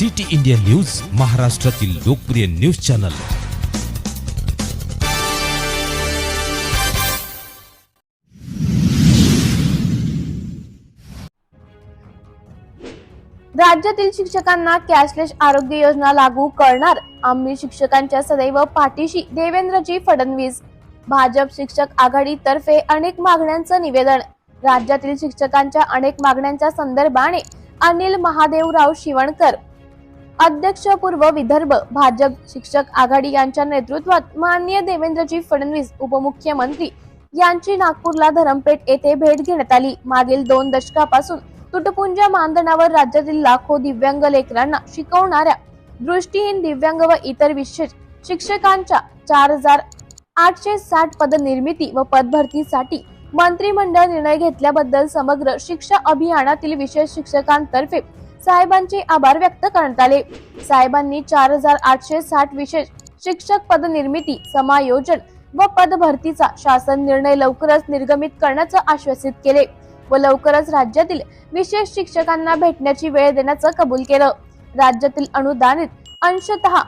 City India news महाराष्ट्रातील लोकप्रिय news channel. राज्यातील शिक्षकांना कॅशलेस आरोग्य योजना लागू करणार. आम्ही शिक्षकांच्या सदैव पाठीशी देवेंद्रजी फडणवीस. भाजप शिक्षक आघाडीतर्फे अनेक मागण्यांचं निवेदन. राज्यातील शिक्षकांच्या अनेक मागण्यांच्या संदर्भाने अनिल महादेवराव शिवणकर अध्यक्षपूर्व विदर्भ भाजप शिक्षक आघाडी यांच्या नेतृत्वात माननीय देवेंद्रजी फडणवीस उपमुख्यमंत्री यांची नागपूरला धरमपेठ येथे भेट घेण्यात आली. मागील दोन दशकापासून तुटपुंजा मानधनावर राज्यातील लाखो दिव्यांग लेकरांना शिकवणाऱ्या दृष्टीहीन दिव्यांग व इतर विशेष शिक्षकांच्या चार हजार आठशे साठ पद निर्मिती व पदभरतीसाठी मंत्रिमंडळ निर्णय घेतल्याबद्दल समग्र शिक्षा अभियानातील विशेष शिक्षकांतर्फे साहेबांचे आभार व्यक्त करण्यात आले. साहेबांनी चार हजार आठशे साठ विशेष शिक्षक पद निर्मिती समायोजन व पद भरतीचा शासन निर्णय लवकरच निर्गमित करण्याचं आश्वासित केले व लवकरच राज्यातील विशेष शिक्षकांना भेटण्याची वेळ देण्याचं कबूल केलं. राज्यातील अनुदानित अंशतः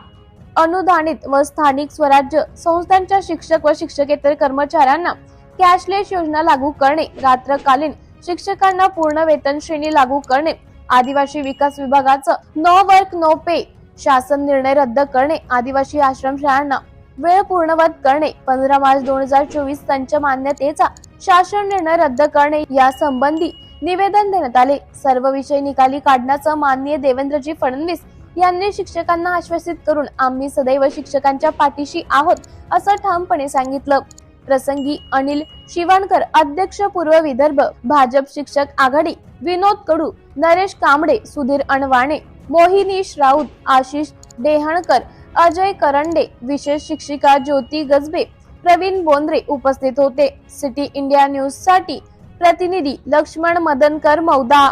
अनुदानित व स्थानिक स्वराज्य संस्थांच्या शिक्षक व शिक्षकेतर कर्मचाऱ्यांना कॅशलेस योजना लागू करणे रात्रकालीन शिक्षकांना पूर्ण वेतन श्रेणी लागू करणे आदिवासी विकास विभागाचं नो वर्क नो पे. शासन निर्णय रद्द करणे आदिवासी आश्रमशाळांना वेळ पूर्णवत करणे. पंधरा मार्च दोन हजार चोवीस त्यांच्या मान्यतेचा शासन निर्णय रद्द करणे या संबंधी निवेदन देण्यात आले. सर्व विषय निकाली काढण्याचं माननीय देवेंद्रजी फडणवीस यांनी शिक्षकांना आश्वासित करून आम्ही सदैव शिक्षकांच्या पाठीशी आहोत असं ठामपणे सांगितलं. प्रसंगी अनिल शिवणकर अध्यक्ष पूर्व विदर्भ भाजप शिक्षक आघाडी विनोद कडू नरेश कांबडे सुधीर अणवाणे मोहिनीश राऊत आशिष डेहणकर अजय करंडे विशेष शिक्षिका ज्योती गजबे प्रवीण बोंद्रे उपस्थित होते. सिटी इंडिया न्यूजसाठी प्रतिनिधी लक्ष्मण मदनकर मौदा.